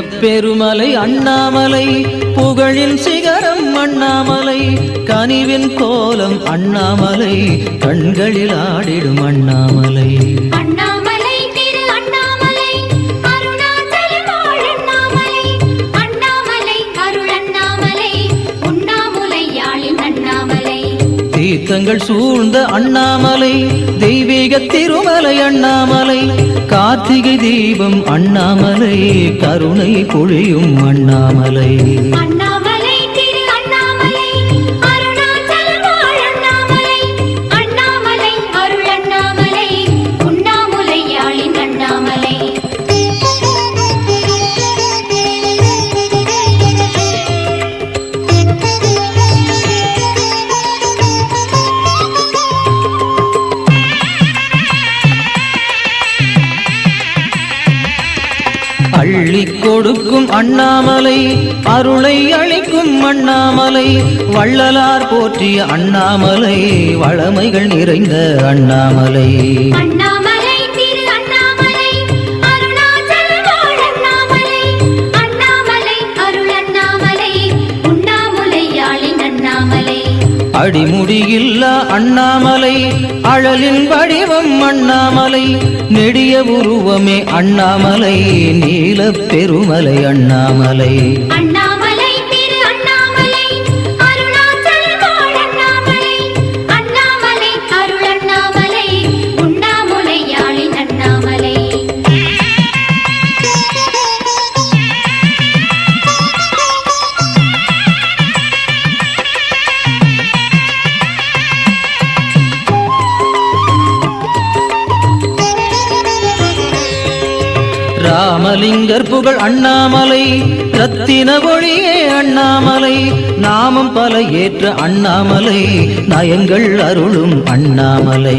பெருமலை அண்ணாமலை புகழின் சிகரம் அண்ணாமலை கனிவின் கோலம் அண்ணாமலை கண்களில் ஆடிடும் அண்ணா தீர்த்தங்கள் சூழ்ந்த அண்ணாமலை தெய்வீக திருமலை அண்ணாமலை கார்த்திகை தீபம் அண்ணாமலை கருணை பொழியும் அண்ணாமலை. அள்ளி கொடுக்கும் அண்ணாமலை அருளை அளிக்கும் அண்ணாமலை வள்ளலார் போற்றிய அண்ணாமலை வளமைகள் நிறைந்த அண்ணாமலை அடிமுடியில்லா அண்ணாமலை அழலின் வடிவம் அண்ணாமலை நெடிய உருவமே அண்ணாமலை நீல பெருமலை அண்ணாமலை ராமலிங்கர் புகழ் அண்ணாமலை ரத்தின ஒளியே அண்ணாமலை நாமம் பல ஏற்ற அண்ணாமலை நயங்கள் அருளும் அண்ணாமலை.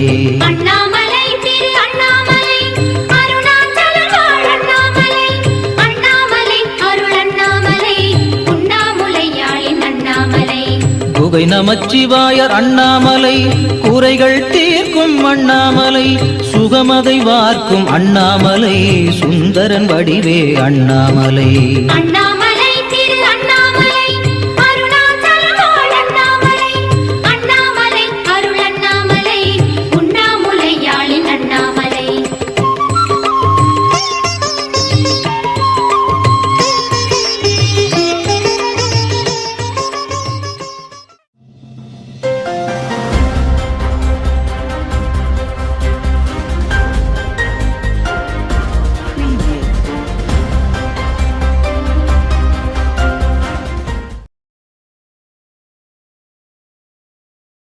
குகை நமச்சிவாயர் அண்ணாமலை. குறைகள் தீர்க்கும் அண்ணாமலை. சுகமதை வார்க்கும் அண்ணாமலை. சுந்தரன் வடிவே அண்ணாமலை. அண்ணா